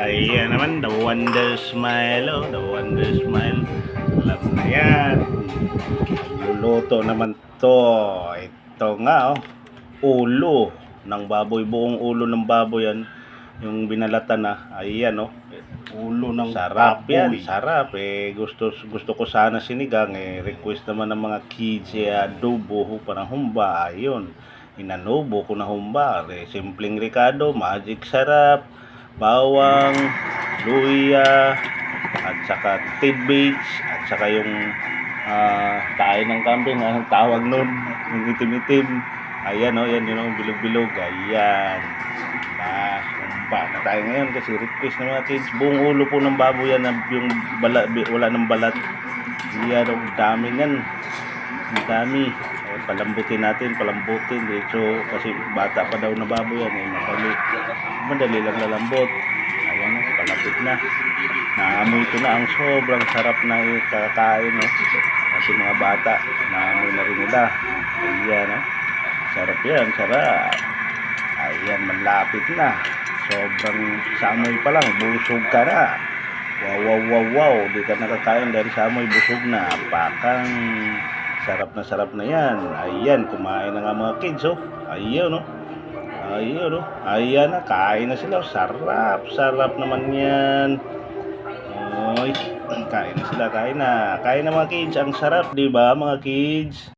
Ayan naman, the wonder smile, oh, the wonder smile. Alam na yan. Luluto naman to. Ito nga, oh, ulo ng baboy. Buong ulo ng baboy yan. Yung binalatan na. Ayan, oh. Ulo ng Sarap yan, baboy. sarap. Eh, gusto, gusto ko sana sinigang. Eh, request naman ng mga kids, eh, adobo, parang humba. Ayun, inanubo ko na humba. Eh, simpleng ricado, magic sarap, bawang, luya, at saka tidbits, at saka yung ah tayo ng kambing, anong tawag nun, yung itim-itim. Ayan, oh, yan, yun, oh, bilog-bilog. Ayan. Na, humba na tayo ngayon kasi request ng mga kids. Buong ulo po ng baboy yan, yung bala, wala ng balat. Yan, ang dami yan. Ang dami. Eh, palambutin natin, palambutin. Dito, kasi bata pa daw na baboy yan. Eh, madali, madali lang lalambot. Ayan palapit na. Naamoy ko na ang sobrang sarap na kakain. No? Kasi mga bata, naamoy na rin nila. Ayan, no? Sarap yan, sarap. Ayan, malapit na. Sobrang sa amoy pa lang, busog ka na. Wow, wow, wow, wow. Di ka nakakain dahil sa amoy, busog na. Pakang sarap na sarap na yan. Ayan, kumain na nga mga kids, oh. Ayun, no? Ayun, no? Ayan na, kain na sila. Sarap, sarap naman yan. Oy, kain na sila, kain na. Kain na mga kids. Ang sarap, di ba mga kids?